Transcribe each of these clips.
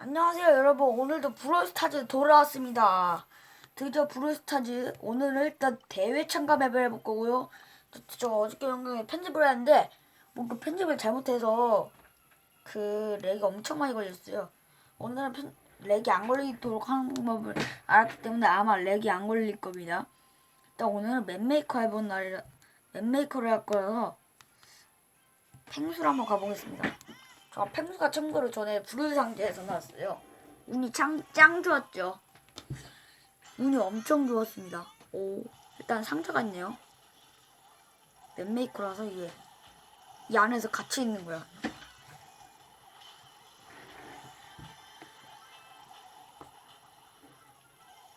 안녕하세요 여러분. 오늘도 브롤스타즈 돌아왔습니다. 드디어 브롤스타즈 오늘은 일단 대회 참가 맵을 해볼 거고요. 저, 저 어저께 영상에 편집을 했는데 뭔가 편집을 잘못해서 그 렉이 엄청 많이 걸렸어요. 오늘은 편, 렉이 안 걸리도록 하는 방법을 알았기 때문에 아마 렉이 안 걸릴 겁니다. 일단 오늘은 맵메이커 해본 날이라 맵메이커를 할 거라서 펭수를 한번 가보겠습니다 저 펭수가 참고로 전에 불을 상자에서 나왔어요. 운이 짱, 짱 좋았죠. 운이 엄청 좋았습니다. 오, 일단 상자가 있네요. 맵메이커라서 이게 이 안에서 같이 있는 거야.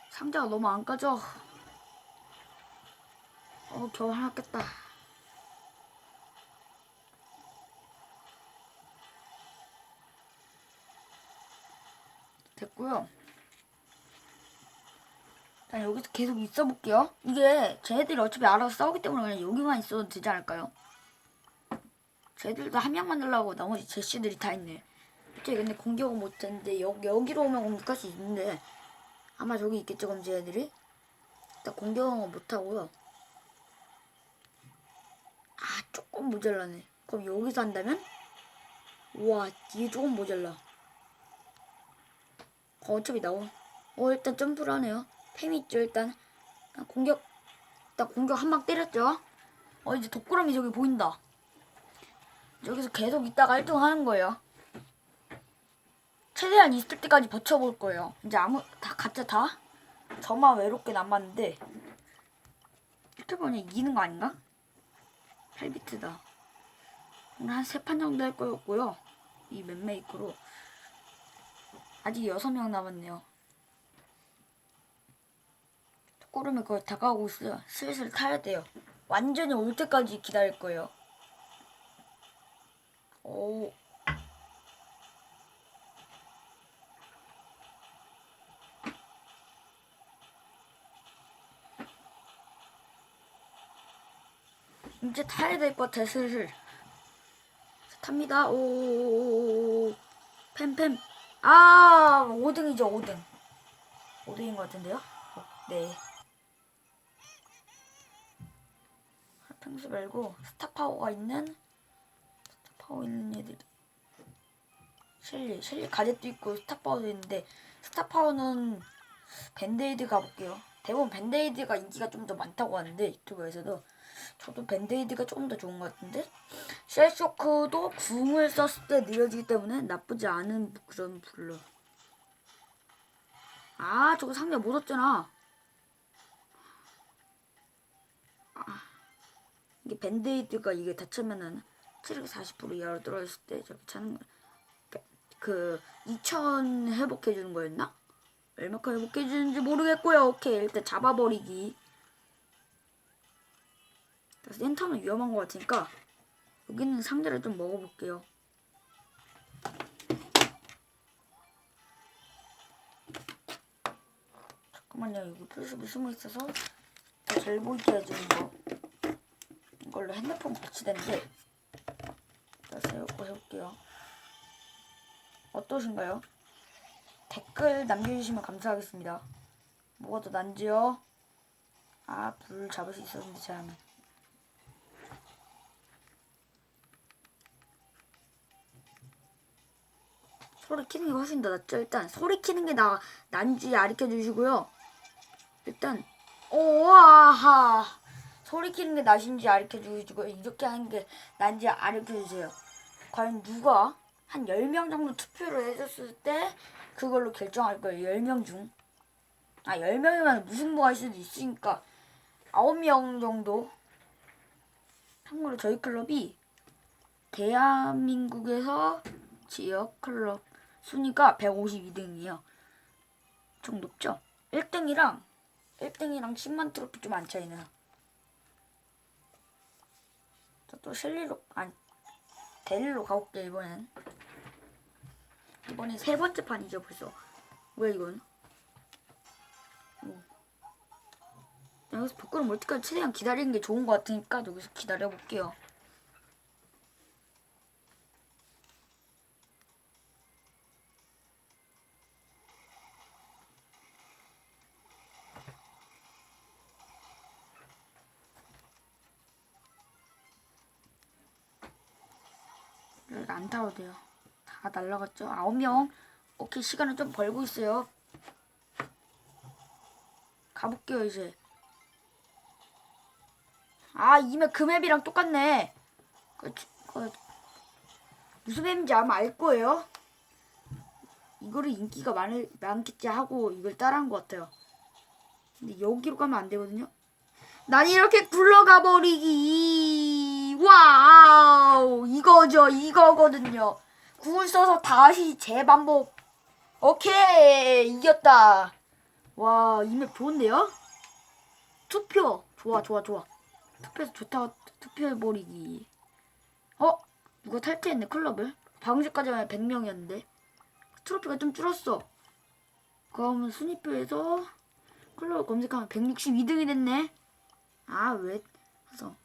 상자가 너무 안 까져. 어, 겨우 하나 깼다. 됐고요. 일단 여기서 계속 있어 볼게요. 이게 쟤네들이 어차피 알아서 싸우기 때문에 그냥 여기만 있어도 되지 않을까요? 쟤들도 한 명 만들려고 나머지 제시들이 다 있네. 그치 근데 공격은 못했는데 여, 여기로 오면 공격할 수 있는데 아마 저기 있겠죠 그럼 쟤네들이? 일단 공격은 못하고요. 아 조금 모자라네. 그럼 여기서 한다면? 우와 뒤에 조금 모자라. 어, 어차피 나와. 어, 일단 점프를 하네요. 템 있죠, 일단. 공격, 일단 공격 한 방 때렸죠. 어, 이제 독구름이 저기 보인다. 여기서 계속 있다가 1등 하는 거예요. 최대한 있을 때까지 버텨볼 거예요. 이제 아무, 다, 가짜 다? 저만 외롭게 남았는데. 이렇게 보니 이기는 거 아닌가? 8비트다. 오늘 한세판 정도 할 거였고요. 이 맵메이크로. 아직 여섯 명 남았네요. 꼬름이 거의 다가오고 있어요. 슬슬 타야 돼요. 완전히 올 때까지 기다릴 거예요. 오. 이제 타야 될 것 같아, 슬슬. 탑니다. 오. 팸팸. 아, 5등이죠, 5등. 5등인 것 같은데요? 어, 네. 평소 말고 스타파워가 있는 스타파워 있는 애들. 셸리, 셸리 가젯도 있고 스타파워도 있는데 스타파워는 밴데이드 가볼게요. 대부분 밴데이드가 인기가 좀 더 많다고 하는데 유튜브에서도 저도 밴데이드가 조금 더 좋은 것 같은데 셀쇼크도 궁을 썼을 때 느려지기 때문에 나쁘지 않은 그런 블러 아 저거 상대 못 얻잖아 아, 이게 밴데이드가 이게 다치면은 체력 40% 이하로 떨어졌을 때 저기 차는 거. 그2000 회복해주는 거였나? 얼마큼 회복해주는지 모르겠고요 오케이 일단 잡아버리기 센터는 위험한 것 같으니까 여기는 상자를 좀 먹어볼게요. 잠깐만요. 여기 플스이 숨어 있어서 더잘 보이게 해주는 거. 이걸로 핸드폰 붙이는데 그래서 이거 해볼게요. 어떠신가요? 댓글 남겨주시면 감사하겠습니다. 뭐가 더 난지요? 아, 불 잡을 수 있었는데 잘 소리 키는 게 훨씬 더 낫죠. 일단 소리 키는 게 나, 난지 가르쳐 주시고요. 일단 오와하 소리 키는 게 낫인지 가르쳐 주시고 이렇게 하는 게 난지 가르쳐 주세요. 과연 누가 한 10명 정도 투표를 해줬을 때 그걸로 결정할 거예요. 10명 중. 아 10명이면 무승부가 할 수도 있으니까 9명 정도 참고로 저희 클럽이 대한민국에서 지역 클럽 순위가 152등이에요. 좀 높죠? 1등이랑 1등이랑 10만 트로피 좀 안 차이나요. 저또 셸리로 아니 데릴로 가볼게 이번엔. 이번엔 세 번째 판이죠 벌써. 왜 이건? 오. 여기서 올 때까지 최대한 기다리는 게 좋은 것 같으니까 여기서 기다려볼게요. 저희가 안 타도 돼요. 다 날라갔죠? 아홉 명. 오케이 시간을 좀 벌고 있어요. 가볼게요 이제. 아 이메 그 맵이랑 똑같네. 그, 그, 무슨 맵인지 아마 알 거예요. 이거를 인기가 많을, 많겠지 하고 이걸 따라한 것 같아요. 근데 여기로 가면 안 되거든요. 난 이렇게 굴러가 버리기. 와우. 이거죠. 이거거든요. 구글 써서 다시 재반복. 오케이. 이겼다. 와, 이맵 좋은데요? 투표. 좋아, 좋아, 좋아. 투표해서 좋다. 투표해버리기. 어? 누가 탈퇴했네, 클럽을. 방금 전까지만 100명이었는데. 트로피가 좀 줄었어. 그러면 순위표에서 클럽 검색하면 162등이 됐네. 아, 왜? 그래서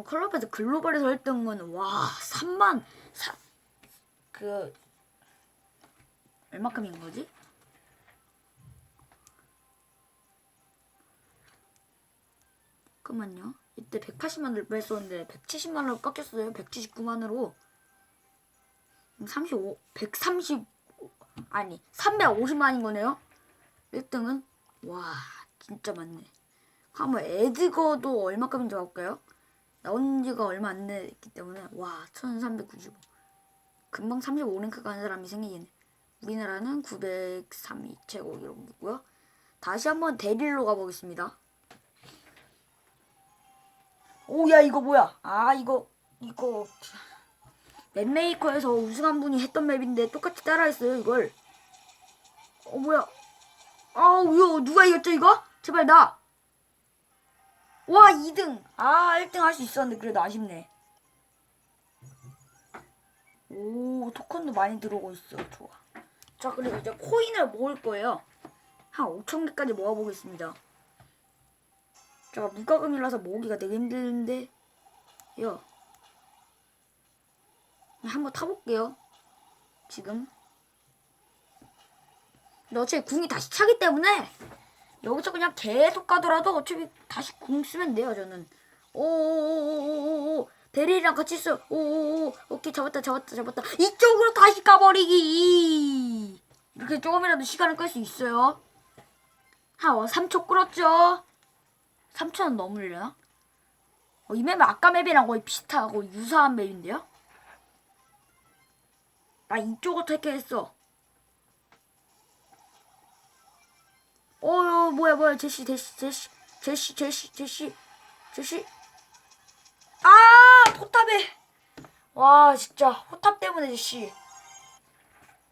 그럼 클럽에서 글로벌에서 1등은 와 3만 4, 그 얼마큼인 거지? 잠깐만요. 이때 180만을 뺐었는데 170만으로 깎였어요. 179만으로 35 130 아니 350만인 거네요. 1등은 와 진짜 많네. 한번 에드거도 얼마큼인지 볼까요? 나온 지가 얼마 안 됐기 때문에 와 1395. 금방 35랭크 가는 사람이 생기겠네. 우리나라는 903위 최고 기록이고요. 다시 한번 데릴로 가보겠습니다. 오야 이거 뭐야? 아 이거 이거 맵메이커에서 우승한 분이 했던 맵인데 똑같이 따라했어요 이걸. 어 뭐야? 아우 이거 누가 이겼죠 이거? 제발 나. 와 2등. 아 1등 할 수 있었는데 그래도 아쉽네. 오 토큰도 많이 들어오고 있어. 좋아. 자 그리고 이제 코인을 모을 거예요. 한 5천 개까지 모아보겠습니다. 제가 무과금이라서 모으기가 되게 힘드는데 요 한번 타볼게요. 지금. 어차피 궁이 다시 차기 때문에 여기서 그냥 계속 가더라도 어차피 다시 궁 쓰면 돼요 저는. 오오오오오오 베리랑 같이 있어. 오오오 오케이 잡았다 잡았다 잡았다. 이쪽으로 다시 가버리기. 이렇게 조금이라도 시간을 끌 수 있어요. 한 3초 끌었죠. 3초는 넘으려나? 어, 이 맵은 아까 맵이랑 거의 비슷하고 유사한 맵인데요? 나 이쪽을 택했어. 어, 뭐야, 뭐야, 제시, 제시, 제시, 제시, 제시, 제시, 제시. 아, 포탑에. 와, 진짜 포탑 때문에 제시.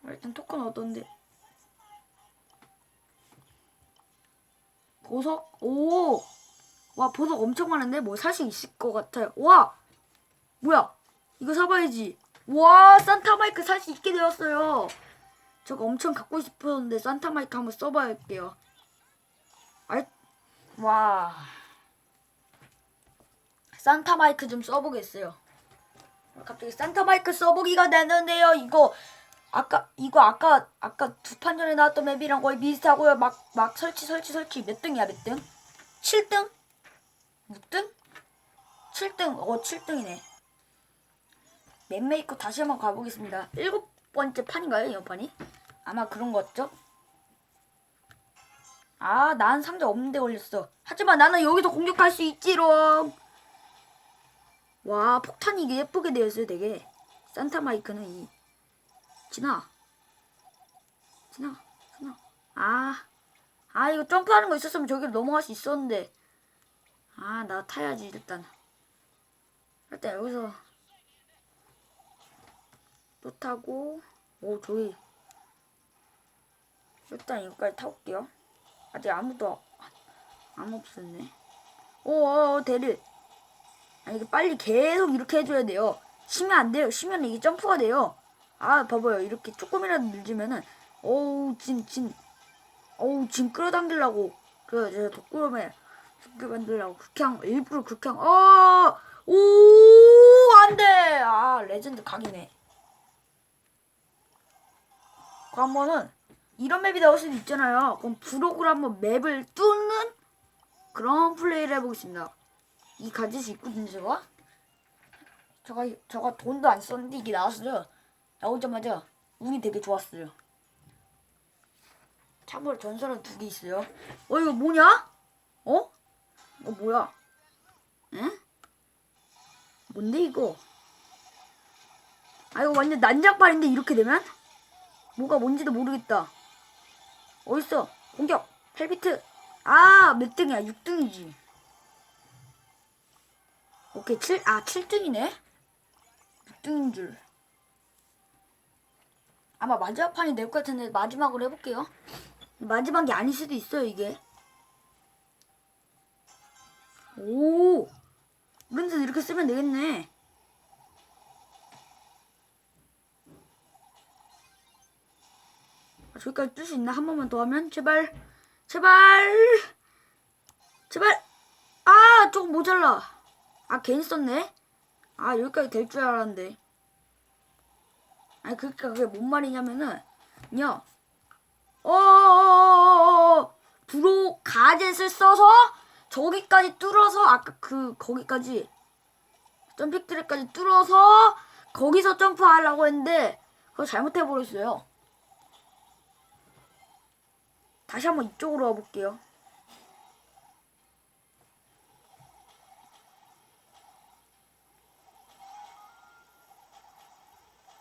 일단 토큰 얻었는데. 보석? 오! 와, 보석 엄청 많은데? 뭐 살 수 있을 것 같아요. 와! 뭐야? 이거 사봐야지. 와, 산타마이크 살 수 있게 되었어요. 저거 엄청 갖고 싶었는데 산타마이크 한번 써봐야 할게요. 와. 산타 마이크 좀 써보겠어요. 갑자기 산타 마이크 써보기가 되는데요. 이거 아까 이거 아까 아까 두 판 전에 나왔던 맵이랑 거의 비슷하고요. 막 막 설치 설치 설치 몇 등이야 몇 등? 7등? 6등? 7등. 어 7등이네. 맵메이커 다시 한번 가보겠습니다. 일곱 번째 판인가요 이번 판이? 아마 그런 거 같죠? 아, 난 상자 없는데 걸렸어. 하지만 나는 여기서 공격할 수 있지롱. 와, 폭탄이 이게 예쁘게 되어 있어요, 되게. 산타 마이크는 이 지나. 지나. 지나. 아. 아, 이거 점프하는 거 있었으면 저기로 넘어갈 수 있었는데. 아, 나 타야지, 일단. 일단 여기서 또 타고 오, 저기 일단 여기까지 타볼게요. 아직 아무도 안 없었네. 오, 오 대를. 아 이게 빨리 계속 이렇게 해줘야 돼요. 쉬면 안 돼요. 쉬면 이게 점프가 돼요. 아 봐봐요. 이렇게 조금이라도 늦으면은 어우 진 진. 어우 진 끌어당기려고 그 제가 독구름에 죽게 만들려고 극향 일부러 극향 어! 오 안돼 아 레전드 각이네 그러면은 이런 맵이 나올 수도 있잖아요. 그럼 브록으로 한번 맵을 뚫는 그런 플레이를 해보겠습니다. 이 가짓이 있거든요, 제가. 저가 저가 돈도 안 썼는데 이게 나왔어요. 나오자마자 운이 되게 좋았어요. 참고로 전설은 두 개 있어요. 어 이거 뭐냐? 어? 이거 뭐야? 응? 뭔데 이거? 아 이거 완전 난장판인데 이렇게 되면? 뭐가 뭔지도 모르겠다. 어딨어? 공격! 8비트! 아, 몇 등이야? 6등이지. 오케이, 7, 아, 7등이네? 6등인 줄. 아마 마지막 판이 낼것 같은데 마지막으로 해볼게요. 마지막이 아닐 수도 있어요, 이게. 오! 데서 이렇게 쓰면 되겠네. 저기까지 뜰수 있나? 한 번만 더 하면? 제발! 제발! 제발! 아! 조금 모자라! 아, 괜히 썼네? 아, 여기까지 될 줄 알았는데. 아니, 그니까 그게 뭔 말이냐면은, 요, 어어어어어어 브로 가젯을 써서 저기까지 뚫어서 아까 그 거기까지 점핑 트랙까지 뚫어서 거기서 점프하려고 했는데 그거 잘못해 버렸어요. 다시 한번 이쪽으로 와볼게요.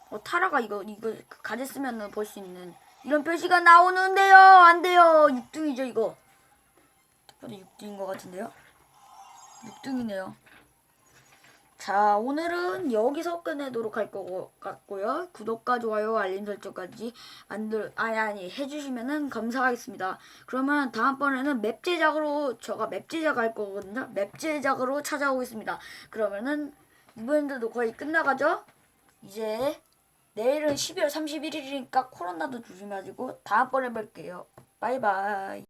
어, 타라가 이거, 이거, 그 가재 쓰면은 볼 수 있는 이런 표시가 나오는데요. 안 돼요. 6등이죠, 이거. 특별히 6등인 것 같은데요. 6등이네요. 자, 오늘은 여기서 끝내도록 할 거 같고요. 구독과 좋아요, 알림 설정까지 만들, 아니, 아니, 해주시면은 감사하겠습니다. 그러면 다음번에는 맵 제작으로, 제가 맵 제작할 거거든요. 맵 제작으로 찾아오겠습니다. 그러면은 이번에도 거의 끝나가죠? 이제 내일은 12월 31일이니까 코로나도 조심하시고 다음번에 뵐게요. 바이바이.